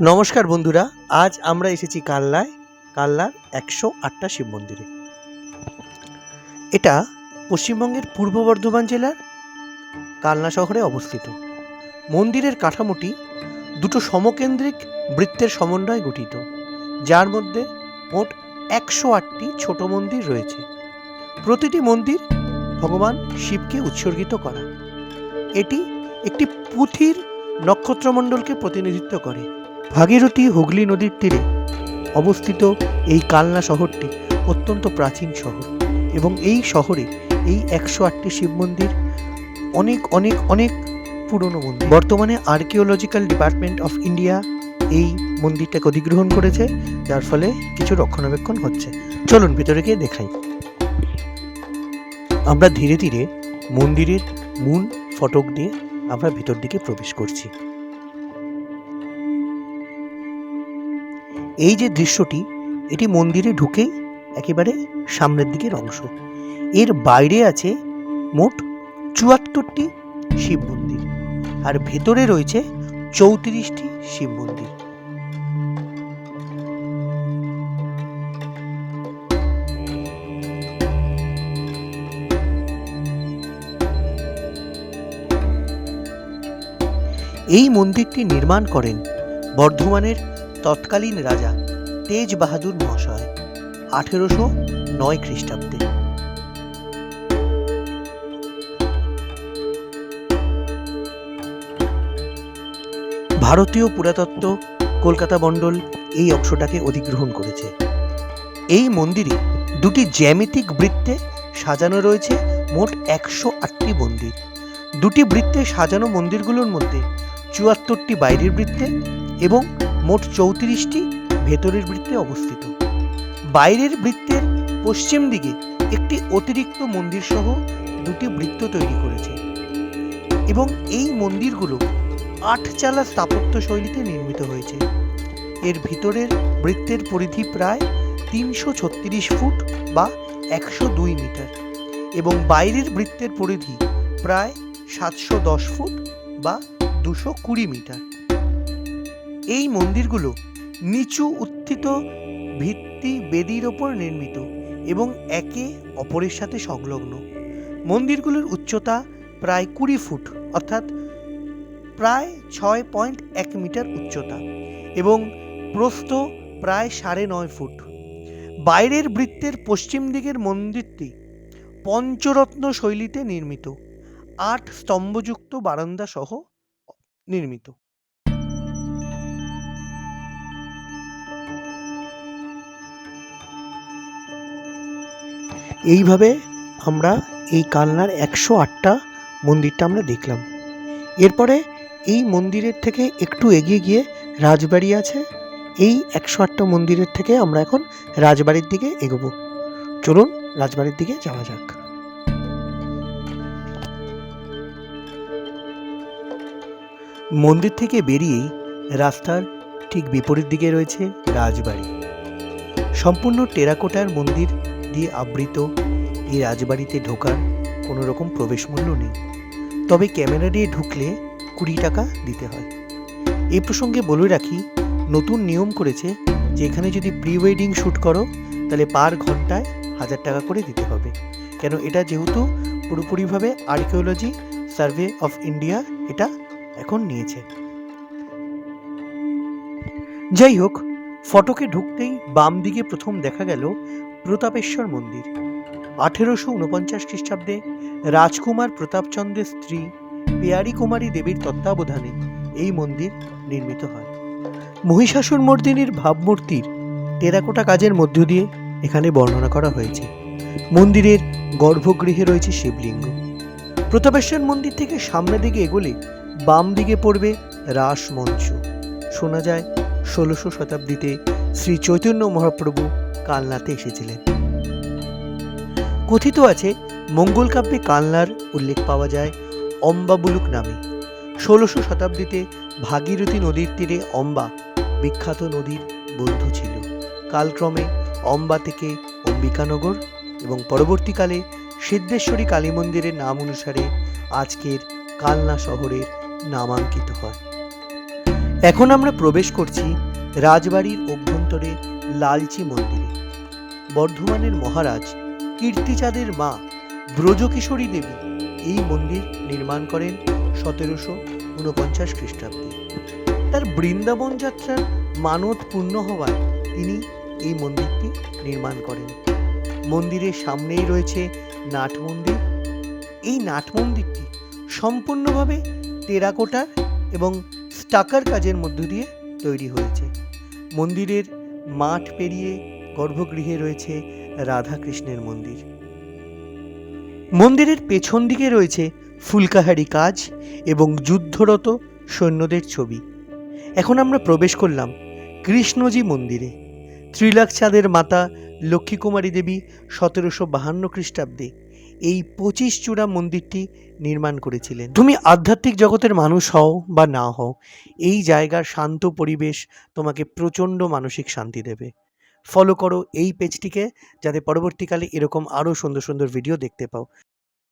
নমস্কার বন্ধুরা, আজ আমরা এসেছি কাল্লায়, কাল্লার একশো আটটা শিব মন্দিরে। এটা পশ্চিমবঙ্গের পূর্ব বর্ধমান জেলার কালনা শহরে অবস্থিত। মন্দিরের কাঠামোটি দুটো সমকেন্দ্রিক বৃত্তের সমন্বয়ে গঠিত, যার মধ্যে মোট একশো আটটি ছোট মন্দির রয়েছে। প্রতিটি মন্দির ভগবান শিবকে উৎসর্গিত করা। এটি একটি পুঁথির নক্ষত্রমণ্ডলকে প্রতিনিধিত্ব করে। ভাগীরথী হুগলি নদীর তীরে অবস্থিত এই কালনা শহরটি অত্যন্ত প্রাচীন শহর এবং এই শহরে এই একশো আটটি শিব মন্দির, অনেক অনেক অনেক পুরনো মন্দির। বর্তমানে আর্কিওলজিক্যাল ডিপার্টমেন্ট অফ ইন্ডিয়া এই মন্দিরটাকে অধিগ্রহণ করেছে, যার ফলে কিছু রক্ষণাবেক্ষণ হচ্ছে। চলুন ভিতরে গিয়ে দেখাই। আমরা ধীরে ধীরে মন্দিরের মূল ফটক দিয়ে আমরা ভিতর দিকে প্রবেশ করছি। এই যে দৃশ্যটি, এটি মন্দিরে ঢুকেই একেবারে সামনের দিকের অংশ। এর বাইরে আছে মোট চুয়াত্তরটি শিব মন্দির আর ভেতরে রয়েছে চৌত্রিশটি শিব মন্দির। এই মন্দিরটি নির্মাণ করেন বর্ধমানের তৎকালীন রাজা তেজ বাহাদুর মহাশয়, আঠেরোশো নয় খ্রিস্টাব্দে। ভারতীয় পুরাতত্ত্ব কলকাতা মণ্ডল এই অংশটাকে অধিগ্রহণ করেছে। এই মন্দিরে দুটি জ্যামিতিক বৃত্তে সাজানো রয়েছে মোট একশো আটটি মন্দির। দুটি বৃত্তে সাজানো মন্দিরগুলোর মধ্যে চুয়াত্তরটি বাইরের বৃত্তে এবং মোট চৌত্রিশটি ভেতরের বৃত্তে অবস্থিত। বাইরের বৃত্তের পশ্চিম দিকে একটি অতিরিক্ত মন্দির সহ দুটি বৃত্ত তৈরি করেছে এবং এই মন্দিরগুলো আটচালা স্থাপত্য শৈলীতে নির্মিত হয়েছে। এর ভিতরের বৃত্তের পরিধি প্রায় তিনশো ছত্রিশ ফুট বা একশো দুই মিটার এবং বাইরের বৃত্তের পরিধি প্রায় সাতশো দশ ফুট বা দুশো কুড়ি মিটার। এই মন্দিরগুলো নিচু উত্থিত ভিত্তি বেদির ওপর নির্মিত এবং একে অপরের সাথে সংলগ্ন। মন্দিরগুলোর উচ্চতা প্রায় কুড়ি ফুট, অর্থাৎ প্রায় ছয় পয়েন্ট এক মিটার উচ্চতা এবং প্রস্থ প্রায় সাড়ে নয় ফুট। বাইরের বৃত্তের পশ্চিম দিকের মন্দিরটি পঞ্চরত্ন শৈলীতে নির্মিত, আট স্তম্ভযুক্ত বারান্দা সহ নির্মিত। এইভাবে আমরা এই কালনার একশো আটটা মন্দিরটা আমরা দেখলাম। এরপরে এই মন্দিরের থেকে একটু এগিয়ে গিয়ে রাজবাড়ি আছে। এই একশো আটটা মন্দিরের থেকে আমরা এখন রাজবাড়ির দিকে এগোবো। চলুন রাজবাড়ির দিকে যাওয়া যাক। মন্দির থেকে বেরিয়েই রাস্তার ঠিক বিপরীত দিকে রয়েছে রাজবাড়ি। সম্পূর্ণ টেরাকোটার মন্দির দিয়ে আবৃত, এই রাজবাড়িতে ঢোকার কোনো রকম প্রবেশ মূল্য নেই। তবে ক্যামেরা দিয়ে ঢুকলে কুড়ি টাকা দিতে হয়। এই প্রসঙ্গে বলে রাখি, নতুন নিয়ম করেছে যে এখানে যদি প্রি ওয়েডিং শ্যুট করো, তাহলে পার ঘন্টায় হাজার টাকা করে দিতে হবে। কেন এটা যেহেতু পুরোপুরিভাবে আর্কিওলজি সার্ভে অফ ইন্ডিয়া এটা এখন নিয়েছে। যাই হোক ফটকে ঢুকতেই বাম দিকে প্রথম দেখা গেল প্রতাপেশ্বর মন্দির। আঠেরোশো উনপঞ্চাশ খ্রিস্টাব্দে রাজকুমার প্রতাপচন্দ্রের স্ত্রী পেয়ারি কুমারী দেবীর তত্ত্বাবধানে এই মন্দির নির্মিত হয়। মহিষাসুর মর্দিনীর ভাবমূর্তির টেরাকোটা কাজের মধ্য দিয়ে এখানে বর্ণনা করা হয়েছে। মন্দিরের গর্ভগৃহে রয়েছে শিবলিঙ্গ। প্রতাপেশ্বর মন্দির থেকে সামনের দিকে এগোলে বাম দিকে পড়বে রাস মঞ্চ শোনা যায় ষোলোশো শতাব্দীতে শ্রী চৈতন্য মহাপ্রভু কালনাতে এসেছিলেন। কথিত আছে, মঙ্গল কাব্যে কালনার উল্লেখ পাওয়া যায় অম্বাবুলুক নামে। ষোলোশো শতাব্দীতে ভাগীরথী নদীর তীরে অম্বা বিখ্যাত নদীর বন্ধু ছিল। কালক্রমে অম্বা থেকে অম্বিকানগর এবং পরবর্তীকালে সিদ্ধেশ্বরী কালী মন্দিরের নাম অনুসারে আজকের কালনা শহরের নামাঙ্কিত হয়। এখন আমরা প্রবেশ করছি রাজবাড়ির অভ্যন্তরে লালচি মন্দিরে। বর্ধমানের মহারাজ কীর্তিচাঁদের মা ব্রজকিশোরী দেবী এই মন্দির নির্মাণ করেন সতেরোশো উনপঞ্চাশ খ্রিস্টাব্দে। তার বৃন্দাবন যাত্রার মানত পূর্ণ হওয়ায় তিনি এই মন্দিরটি নির্মাণ করেন। মন্দিরের সামনেই রয়েছে নাট মন্দির। এই নাট মন্দিরটি সম্পূর্ণভাবে টেরাকোটার এবং স্টাকার কাজের মধ্য দিয়ে তৈরি হয়েছে। মন্দিরের মাঠ পেরিয়ে গর্ভগৃহে রয়েছে রাধাকৃষ্ণের মন্দির। মন্দিরের পেছন দিকে রয়েছে ফুলকাহারি কাজ এবং যুদ্ধরত সৈন্যদের ছবি। এখন আমরা প্রবেশ করলাম কৃষ্ণজি মন্দিরে। ত্রিলাখ চাঁদের মাতা লক্ষ্মীকুমারী দেবী সতেরোশো বাহান্ন খ্রিস্টাব্দে এই পঁচিশ চূড়া মন্দিরটি নির্মাণ করেছিলেন। তুমি আধ্যাত্মিক জগতের মানুষ হও বা না হও, এই জায়গার শান্ত পরিবেশ তোমাকে প্রচণ্ড মানসিক শান্তি দেবে। ফলো করো এই পেজটিকে যাতে পরবর্তীকালে এরকম আরও সুন্দর সুন্দর ভিডিও দেখতে পাও।